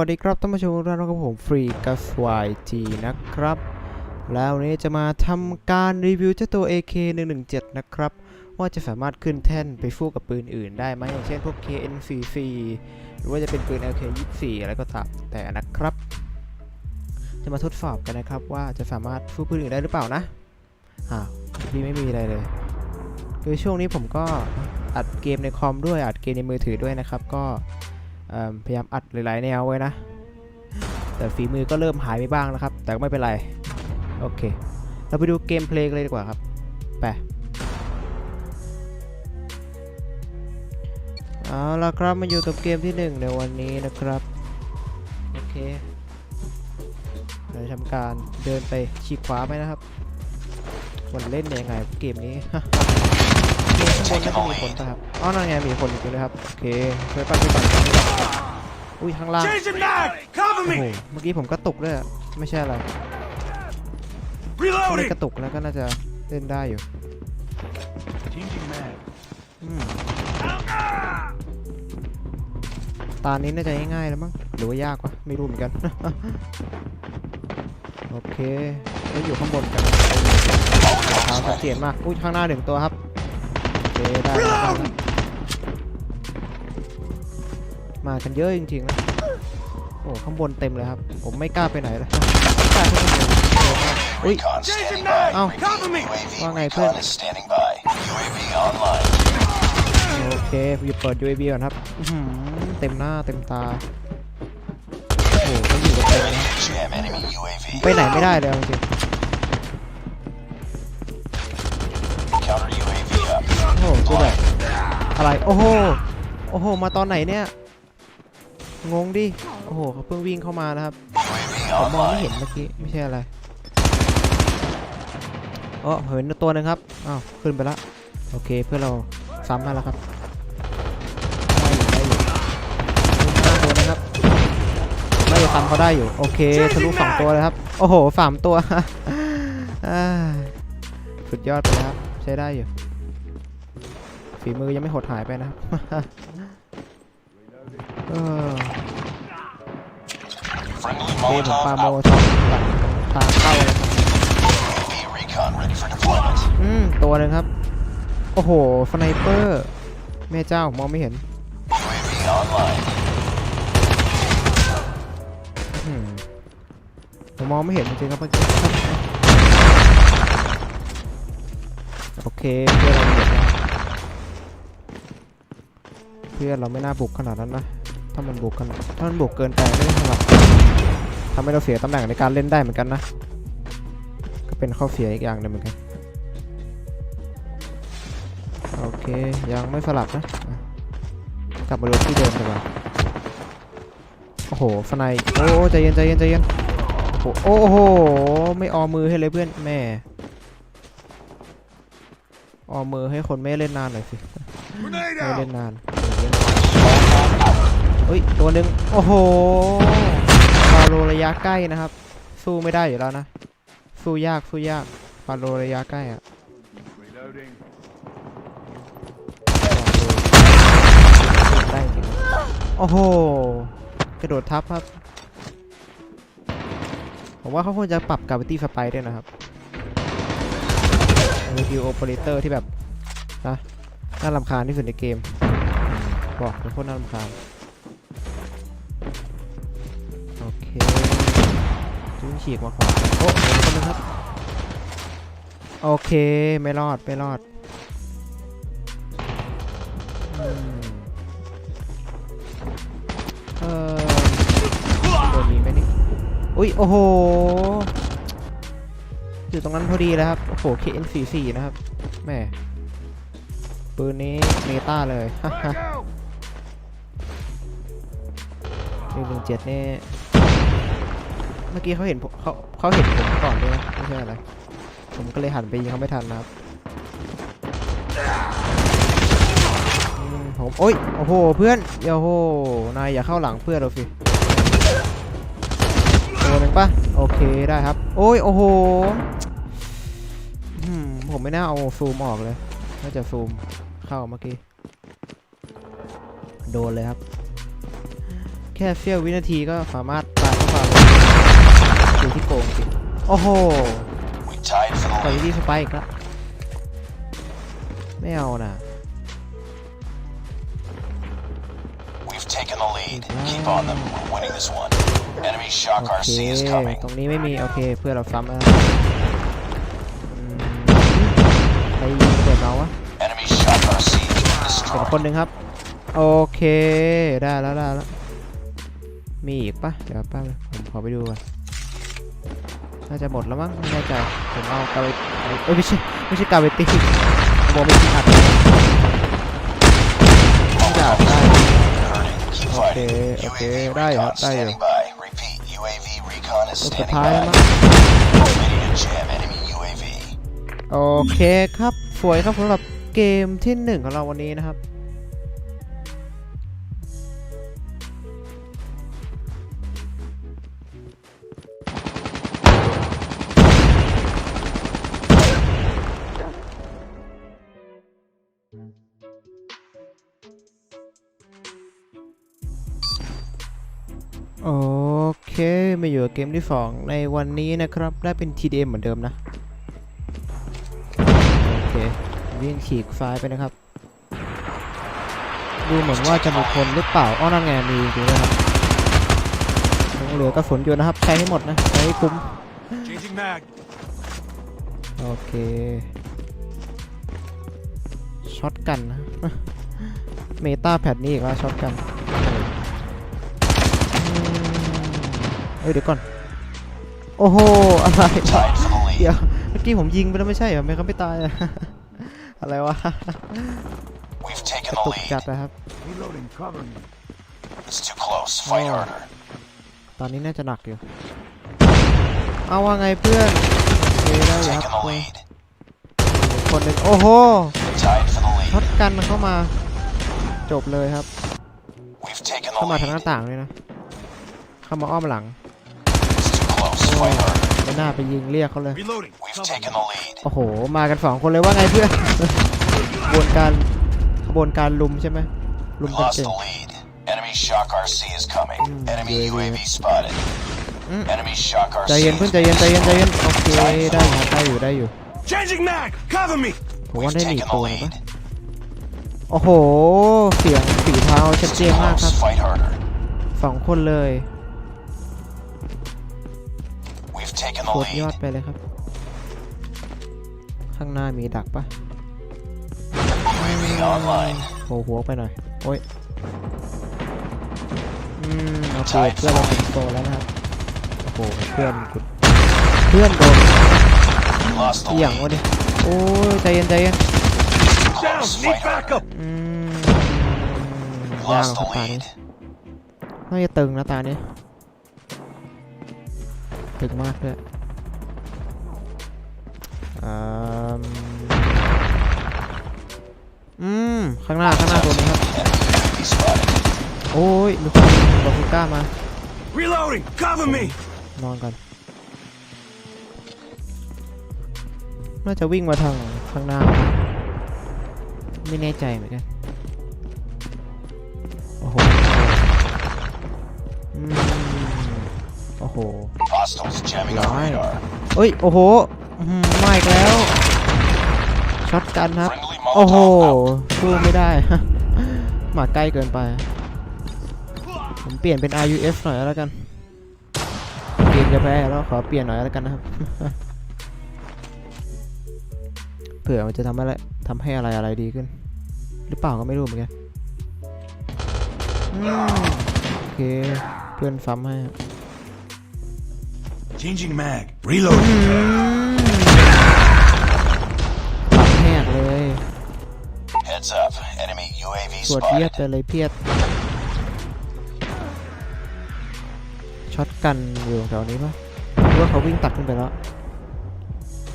วัสดีครับท่านผู้ชมทุกท่านครับผมฟรีกัสวายจีนะครับ แล้ววันนี้จะมาทำการรีวิวเจ้าตัว AK117 นะครับ ว่าจะสามารถขึ้นแท่นไปสู้กับปืนอื่นได้ไหมอย่างเช่นพวก KN44 หรือว่าจะเป็นปืน LK24 อะไรก็ตามแต่นะครับ จะมาทดสอบกันนะครับว่าจะสามารถสู้ปืนอื่นได้หรือเปล่านะอ้าวพี่ไม่มีอะไรเลยคือช่วงนี้ผมก็อัดเกมในคอมด้วยอัดเกมในมือถือด้วยนะครับก็ พยายามอัดหลายๆแนวไว้นะ แต่ฝีมือก็เริ่มหายไปบ้างนะครับ แต่ก็ไม่เป็นไร โอเค เราไปดูเกมเพลย์กันเลยดีกว่าครับ ไปเอาละครับมาอยู่กับเกมที่ 1 ในวันนี้นะครับ โอเคเราทำการเดินไปฉีกขวาไปนะครับมันเล่นยังไงเกมนี้ ข้างบนน่าจะมีคนป่ะครับอ๋อนั่นไงมีคนอยู่ด้วยครับโอเคช่วยปั่นช่วยปั่นอุ้ยข้างล่าง Changing mag! Cover โอ้โห me! เมื่อกี้ผมกระตุกด้วยอะไม่ใช่อะไรถ้าไม่ Reloading! กระตุกแล้วก็น่าจะเล่นได้อยู่ Changing mag. อืมตานี้น่าจะง่ายๆแล้วมั้งหรือว่ายากวะไม่รู้เหมือนกัน โอเคแล้วอยู่ข้างบนกันเท้าชัดเจนมากอุ้ยข้างหน้าหนึ่งตัวครับโอ เคได้แล้วได้แล้วมากันเยอะจริงๆนะ โอ้ข้างบนเต็มเลยครับ ผมไม่กล้าไปไหนเลยไม่กล้าขึ้นไปเลยเยอะมากอุ้ย Recon Changing standing mag! by. Oh. Cover me! UAV ว่าไง recon เพื่อน is standing by. UAV online. โอเคอยู่เปิด UAV ก่อนครับอื้อหือเต็มหน้าเต็มตา โอ้โหก็อยู่กันเต็มนะ Jam enemy UAV. ไปไหนไม่ได้เลยเอาจริง หคือแบบอะไร โอ้โห โอ้โห มาตอนไหนเนี่ย งงดิ โอ้โหเขาเพิ่งวิ่งเข้ามานะครับผมมองไม่เห็นเมื่อกี้ ไม่ใช่อะไรอ๋อเห็นตัวหนึ่งครับ อ้าว ขึ้นไปละโอเค เพื่อเราซ้ำให้แล้วครับ ได้อยู่ได้อยู่ตัวนะครับไม่จะซ้ำเขาได้อยู่ โอเค ทะลุสองตัวเลยครับ โอ้โหสามตัวสุดยอดไปแล้วครับ ใช้ได้อยู่ ฝีมือยังไม่หดหายไปนะครับเออ Friendly โอเคผมปาโมทตัดทางเข้าเลยอืมตัวหนึ่งครับ โอ้โหสไนเปอร์แม่เจ้ามองไม่เห็น UAV online. อืมผมมองไม่เห็นจริงๆครับเมื่อกี้โอเคเพื่อนเราเหยียบนะ เพื่อนเราไม่น่าบุกขนาดนั้นนะ ถ้ามันบุกขนาดถ้ามันบุกเกินไปไม่สำหรับทำให้เราเสียตำแหน่งในการเล่นได้เหมือนกันนะ ก็เป็นข้อเสียอีกอย่างหนึงเหมือนกัน โอเค ยังไม่สลับนะ กลับมาดูที่เดิมดีกว่าโอ้โหสไนโอ้ใจเย็นใจเย็นใจเย็นโอ้โห ไม่ออมือให้เลยเพื่อนแม่ออมือให้คนไม่เล่นนานหน่อยสิ ไม่เล่นนาน ฮ้ยตัวหนึ่งโอ้โหฟาโลระยะใกล้นะครับ สู้ไม่ได้อยู่แล้วนะ สู้ยากสู้ยากฟาโลระยะใกล้อะได้จริงโอ้โหกระโดดทับครับ ผมว่าเขาควรจะปรับกราฟิตี้สไปด้วยนะครับรีวิวโอเปอเรเตอร์ที่แบบนะน่ารำคาญที่สุดในเกมอืมบอกเป็นคนน่ารำคาญ จุ้งฉีกมาขวาโอ้เดี๋ยคนนึงครับ โอเค ไม่รอด ไม่รอดเออโดนมีไหมนี่อุ้ย โอ้โห อยู่ตรงนั้นพอดีเลยครับ โอ้โห KN44 นะครับ แม่ปืนนี้เมตาเลย Frag out! หนึ่งหนึ่งเจ็ดนี่ มื่อกี้เขาเห็นผมเขาเขาเห็นผมก่อนด้วยนะไม่ใช่อะไร ผมก็เลยหันไปยิงเขาไม่ทันนะครับผมโอ้ยโอ้โหเพื่อนอย่าโอ้โหนายอย่าเข้าหลังเพื่อนเราสิตัวหนึ่งปะโอเคได้ครับ โอ้ยโอ้โหผมไม่น่าเอาซูมออกเลยน่าจะซูมเข้าเมื่อกี้โดนเลยครับ แค่เสี้ยววินาทีก็สามารถ งจริงโอ้โห We tied for ต่อย the lead. ที่สไปค์อีกแล้วไม่เอานะ We've taken the lead. Keep on them. We're winning this one. Enemy Shock โอเค RC is coming. ตรงนี้ไม่มี โอเค เพื่อนเราซ้ำแล้วอืมใครยิงเปิดเราวะ Enemy Shock RC has been เป็น destroyed. คนหนึ่งครับ โอเค ได้แล้วได้แล้วมีอีกปะเดี๋ยวแป๊บนึงผมขอไปดูก่อน น่าจะหมดแล้วมั้งไม่แน่ใจผมเอากาเวเอ้ยไม่ใช่ไม่ใช่กาเวตี้ผมบอกไม่ช่อัดไม่อยากได้ Hurting. Keep fighting. Okay, okay, UAV ได้ครับได้อยู่ standing by. Repeat. UAV recon is ตัวสุดท้ายแล้วมั้งโอเคครับสวยครับสำหรับเกมที่หนึ่งของเราวันนี้นะครับ มาอยู่กับเกมที่ 2 ในวันนี้นะครับ ได้เป็น TDM เหมือนเดิมนะ โอเค วิ่งฉีกซ้ายไปนะครับ ดูเหมือนว่าจะมีคนหรือเปล่า อ้อนั่นไงมีจริงๆนะครับยังเหลือกระสุนอยู่นะครับ ใช้ให้หมดนะใช้ให้คุ้ม Changing mag. โอเค ช็อตกันนะ เมตาแพดนี้อีกแล้วช็อตกัน เอ้ยเดี๋ยวก่อน โอ้โห อะไร Tied for the เดี๋ย lead. วเมื่อกี้ผมยิงไปแล้วไม่ใช่เหรอไม่เขาไม่ตายอะอะไรวะ We've taken กระ the ตุกจัด lead. นะครับ Reloading. Cover me. It's too close. Fight Oh. harder. ตอนนี้น่าจะหนักอยู่ เอาว่าไงเพื่อนโอเคได้อยู่ Taking ครับ the lead. คนหนึ่งโอ้โห Tied for the ช็อ lead. ตกันเข้ามา จบเลยครับ We've taken เข้า the มาทางห lead. น้าต่างเลยนะ เข้ามาอ้อมหลัง It's too close. Fight harder. ไม่น่าไปยิงเรียกเขาเลย Reloading. We've Cover taken me. the lead. โอ้โห มากันสองคนเลยว่าไงเพื่อน ขบวนการขบวนการลุมใช่ไหมลุม We กัน lost เก่ง the lead. Enemy Shock RC is coming. Mm, Enemy yeah, UAV yeah. spotted. Mm. Enemy Shock RC. ใจเย็นเพื่อนใจเย็นใจเย็นใจเย็นโอเคได้อยู่ครับได้อยู่ได้อยู่ Changing mag. Cover me. ผมว่า We've ได้หนี taken ตั the วหรือปะ lead. โอ้โห เสียงฝีเท้าชัด It's เจ too นมากครับ close. Fight harder. สองคนเลย We've taken โค the ตรยอ lead. ดไปเลยครับ ข้างหน้ามีดักปะ UAV online. โผล่หัวไปหน่อย โอ้ย อืมโอเคเพื่อนเราเป็นโตแล้วนะครับ โอ้โห เพื่อนกูเพื่อนโดน We lost the อีหยัง lead. วะเนี่ยโอ้ย ใจเย็นใจเย็น Too Down. close. Need Fight harder. backup. อืม We ยาก lost ครั the บตานี้ lead. น่าจะตึงนะตานี้ ตึงมากด้วย อืมอืม ข้างหน้า ข้างหน้าตัวนี้ครับ Enemy UAV spotted. โอ้ยมีคนยิงบาซูก้ามา Reloading. Cover me. นอนก่อน น่าจะวิ่งมาทางข้างหน้านะไม่แน่ใจเหมือนกัน โอ้โหอืมโอ้โห Hostiles jamming our Right. radar. เอ้ย โอ้โหอื้อหือ มาอีกแล้ว ช็อตกันครับ Friendly โอ้โห Molotov out. สู้ไม่ได้ มาใกล้เกินไป ผมเปลี่ยนเป็น RUF หน่อยแล้วกันเกมจะแพ้แล้วขอเปลี่ยนหน่อยแล้วกันนะครับ เผื่อมันจะทำอะไรทำให้อะไรอะไรดีขึ้น หรือเปล่าก็ไม่รู้เหมือนกันอืมโอเค เพื่อนซ้ำให้ครับ Changing mag. Reloading. Heads up. Enemy UAV ปวดเพียด spotted. ไปเลยเพียดช็อตกันอยู่แถวนี้ปะหรือว่าเขาวิ่งตัดขึ้นไปแล้ว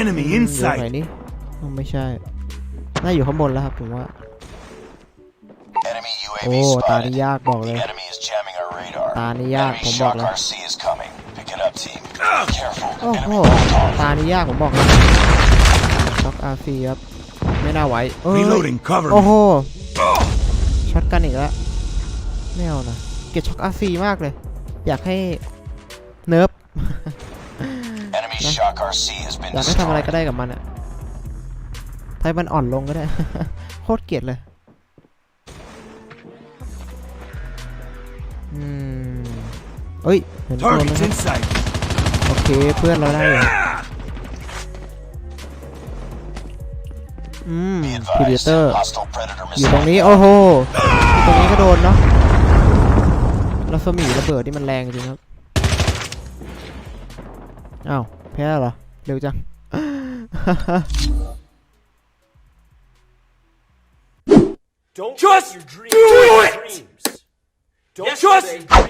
Enemy อืมอยู่ไหน inside. นี่อ๋อไม่ใช่ น่าอยู่ข้างบนแล้วครับผมว่า Enemy โอ้ UAV ตานี่ spotted. ยากบอกเลย The enemy is jamming our radar. ตานี่ยาก Enemy ผมบอก Shock เลย RC is coming. Pick it up, team. Careful. โอ้โห Enemy Molotov. ตานี่ยากผมบอกเลยช็อกอาฟีครับ ไม่น่าไหวเอ้ย Reloading. Cover โอ้ me. โหช็อตกันอีกแล้วไม่เอานะเกลียดช็อกอาซีมากเลย อยากให้เนิร์ฟ Enemy Shock RC has been อยากให้ทำอะไร destroyed. ก็ได้กับมันอะทำให้มันอ่อนลงก็ได้ โคตรเกลียดเลย อืมเอ้ยเห็นตัวไหม Target's ครับ in sight. โอเค เพื่อนเราได้อยู่ อืม Be พีเด advised, เตอร์ hostile predator อยู่ตรง missile นี้ โอ้โหอยู่ตรงนี้ก็โดนเนาะรัศมีระเบิดนี่มันแรงจริงครับ อ้าวแพ้แล้วเหรอ เร็วจัง Don't Just let your dreams do be it! dreams. Don't Just let